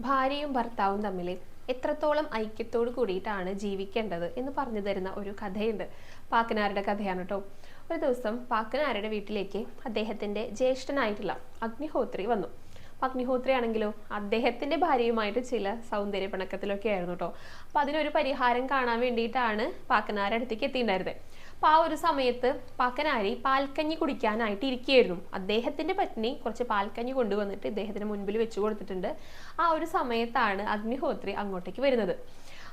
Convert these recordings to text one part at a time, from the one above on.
ഭാര്യയും ഭർത്താവും തമ്മിൽ എത്രത്തോളം ഐക്യത്തോട് കൂടിയിട്ടാണ് ജീവിക്കേണ്ടത് എന്ന് പറഞ്ഞു തരുന്ന ഒരു കഥയുണ്ട്. പാക്കനാരുടെ കഥയാണ് കേട്ടോ. ഒരു ദിവസം പാക്കനാരുടെ വീട്ടിലേക്ക് അദ്ദേഹത്തിന്റെ ജ്യേഷ്ഠനായിട്ടുള്ള അഗ്നിഹോത്രി വന്നു. അപ്പൊ അഗ്നിഹോത്രി അദ്ദേഹത്തിന്റെ ഭാര്യയുമായിട്ട് ചില സൗന്ദര്യ പിണക്കത്തിലൊക്കെ ആയിരുന്നു കേട്ടോ അപ്പൊ അതിനൊരു പരിഹാരം കാണാൻ വേണ്ടിയിട്ടാണ് പാക്കനാരുടെ അടുത്തേക്ക് എത്തിയിട്ടുണ്ടായിരുന്നത് അപ്പൊ ആ ഒരു സമയത്ത് പാക്കനാരി പാൽക്കഞ്ഞി കുടിക്കാനായിട്ട് ഇരിക്കുകയായിരുന്നു. അദ്ദേഹത്തിന്റെ പത്നി കുറച്ച് പാൽക്കഞ്ഞി കൊണ്ടുവന്നിട്ട് ഇദ്ദേഹത്തിന് മുൻപിൽ വെച്ചു കൊടുത്തിട്ടുണ്ട്. ആ ഒരു സമയത്താണ് അഗ്നിഹോത്രി അങ്ങോട്ടേക്ക് വരുന്നത്.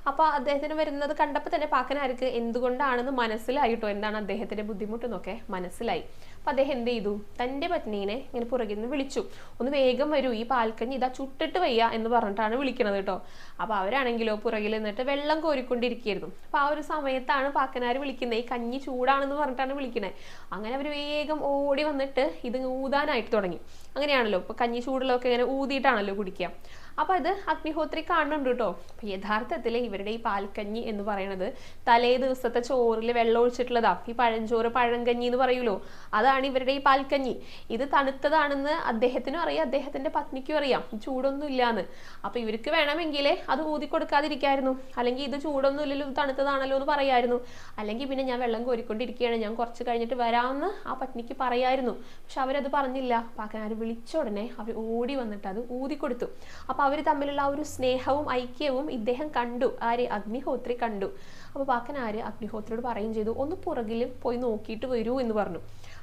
അപ്പൊ അദ്ദേഹത്തിന് വരുന്നത് കണ്ടപ്പോൾ തന്നെ പാക്കനാർക്ക് എന്തുകൊണ്ടാണെന്ന് മനസ്സിലായിട്ടോ എന്താണ് അദ്ദേഹത്തിന്റെ ബുദ്ധിമുട്ടെന്നൊക്കെ മനസ്സിലായി. അപ്പൊ അദ്ദേഹം എന്ത് ചെയ്തു? തന്റെ പത്നീനെ ഇങ്ങനെ പുറകിൽ നിന്ന് വിളിച്ചു. ഒന്ന് വേഗം വരൂ ഈ പാൽക്കഞ്ഞി ഇതാ ചുട്ടിട്ട് വയ്യ എന്ന് പറഞ്ഞിട്ടാണ് വിളിക്കണത് കേട്ടോ. അപ്പൊ അവരാണെങ്കിലോ പുറകിൽ നിന്നിട്ട് വെള്ളം കോരിക്കൊണ്ടിരിക്കുകയായിരുന്നു. അപ്പൊ ആ ഒരു സമയത്താണ് പാക്കനാർ വിളിക്കുന്നത് ഈ കഞ്ഞി ചൂടാണെന്ന് പറഞ്ഞിട്ടാണ് വിളിക്കുന്നത് അങ്ങനെ അവർ വേഗം ഓടി വന്നിട്ട് ഇത് ഊതാനായിട്ട് തുടങ്ങി. അങ്ങനെയാണല്ലോ ഇപ്പൊ കഞ്ഞി ചൂടിലൊക്കെ ഇങ്ങനെ ഊതിയിട്ടാണല്ലോ കുടിക്കുക. അപ്പൊ അത് അഗ്നിഹോത്രി കാണുന്നുണ്ട് കേട്ടോ. അപ്പൊ യഥാർത്ഥത്തിൽ ഇവരുടെ ഈ പാൽക്കഞ്ഞി എന്ന് പറയുന്നത് തലേ ദിവസത്തെ ചോറിൽ വെള്ളം ഒഴിച്ചിട്ടുള്ളതാ. ഈ പഴഞ്ചോറ് പഴങ്കഞ്ഞി എന്ന് പറയൂലോ അതാണ് ഇവരുടെ ഈ പാൽക്കഞ്ഞി. ഇത് തണുത്തതാണെന്ന് അദ്ദേഹത്തിനും അറിയാം അദ്ദേഹത്തിന്റെ പത്നിക്കും അറിയാം. ചൂടൊന്നും ഇല്ലാന്ന്. അപ്പൊ ഇവർക്ക് വേണമെങ്കിൽ അത് ഊതി കൊടുക്കാതിരിക്കായിരുന്നു. അല്ലെങ്കിൽ ഇത് ചൂടൊന്നും ഇല്ലല്ലോ തണുത്തതാണല്ലോ എന്ന് പറയായിരുന്നു. അല്ലെങ്കിൽ പിന്നെ ഞാൻ വെള്ളം കോരിക്കൊണ്ടിരിക്കുകയാണ് ഞാൻ കുറച്ച് കഴിഞ്ഞിട്ട് വരാമെന്ന് ആ പത്നിക്ക് പറയായിരുന്നു. പക്ഷെ അവരത് പറഞ്ഞില്ല. പാക്കനാർ വിളിച്ച ഉടനെ അവർ ഓടി വന്നിട്ട് അത് ഊതി കൊടുത്തു. അപ്പൊ അവർ തമ്മിലുള്ള ആ ഒരു സ്നേഹവും ഐക്യവും ഇദ്ദേഹം കണ്ടു. ആര്? അഗ്നിഹോത്രി കണ്ടു. അപ്പോൾ പാക്കനാര് അഗ്നിഹോത്രിയോട് പറയുകയും ചെയ്തു. ഒന്ന് പുറകിൽ പോയി നോക്കിയിട്ട് വരൂ എന്ന് പറഞ്ഞു.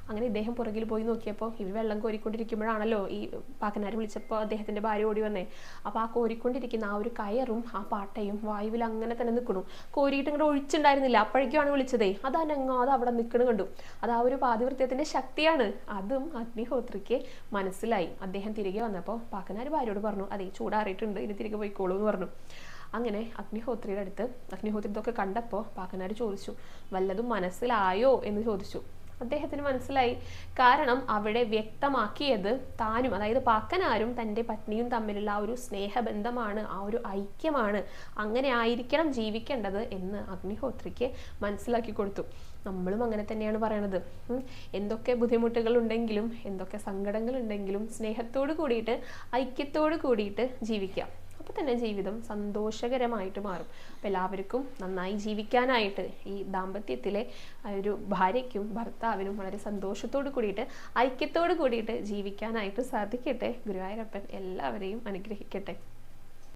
അങ്ങനെ ഇദ്ദേഹം പുറകിൽ പോയി നോക്കിയപ്പോൾ ഇവർ വെള്ളം കോരിക്കൊണ്ടിരിക്കുമ്പോഴാണല്ലോ ഈ പാക്കനാർ വിളിച്ചപ്പോൾ അദ്ദേഹത്തിന്റെ ഭാര്യ ഓടി വന്നേ. അപ്പോൾ ആ കോരിക്കൊണ്ടിരിക്കുന്ന ആ ഒരു കയറും ആ പാട്ടയും വായുവിൽ അങ്ങനെ തന്നെ നിൽക്കണു കോരിയിട്ട് ഇങ്ങോട്ട് ഒഴിച്ചുണ്ടായിരുന്നില്ല. അപ്പോഴേക്കുമാണ് വിളിച്ചതേ. അത് അനങ്ങാതെ അവിടെ നിൽക്കണ കണ്ടു. അത് ആ ഒരു പാതിവൃത്യത്തിന്റെ ശക്തിയാണ്. അതും അഗ്നിഹോത്രിക്ക് മനസ്സിലായി. അദ്ദേഹം തിരികെ വന്നപ്പോൾ പാക്കനാർ ഭാര്യയോട് പറഞ്ഞു അതെ ചൂടാറിയിട്ടുണ്ട്. ഇനി തിരികെ പോയിക്കോളൂ എന്ന് പറഞ്ഞു. അങ്ങനെ അഗ്നിഹോത്രിയുടെ അടുത്ത് അഗ്നിഹോത്രി ഇതൊക്കെ കണ്ടപ്പോൾ പാക്കനാർ ചോദിച്ചു വല്ലതും മനസ്സിലായോ? എന്ന് ചോദിച്ചു. അദ്ദേഹത്തിന് മനസ്സിലായി. കാരണം അവിടെ വ്യക്തമാക്കിയത് താനും അതായത് പാക്കനാരും തന്റെ പത്നിയും തമ്മിലുള്ള ആ ഒരു സ്നേഹബന്ധമാണ് ആ ഒരു ഐക്യമാണ്. അങ്ങനെ ആയിരിക്കണം ജീവിക്കേണ്ടത് എന്ന് അഗ്നിഹോത്രിക്ക് മനസ്സിലാക്കി കൊടുത്തു. നമ്മളും അങ്ങനെ തന്നെയാണ് പറയണത്. എന്തൊക്കെ ബുദ്ധിമുട്ടുകൾ ഉണ്ടെങ്കിലും എന്തൊക്കെ സങ്കടങ്ങൾ ഉണ്ടെങ്കിലും സ്നേഹത്തോട് കൂടിയിട്ട് ഐക്യത്തോട് കൂടിയിട്ട് ജീവിക്കാം. അപ്പോൾ തന്നെ ജീവിതം സന്തോഷകരമായിട്ട് മാറും. അപ്പോൾ എല്ലാവർക്കും നന്നായി ജീവിക്കാനായിട്ട് ഈ ദാമ്പത്യത്തിലെ ഒരു ഭാര്യയ്ക്കും ഭർത്താവിനും വളരെ സന്തോഷത്തോട് കൂടിയിട്ട് ഐക്യത്തോട് കൂടിയിട്ട് ജീവിക്കാനായിട്ട് സാധിക്കട്ടെ. ഗുരുവായൂരപ്പൻ എല്ലാവരെയും അനുഗ്രഹിക്കട്ടെ.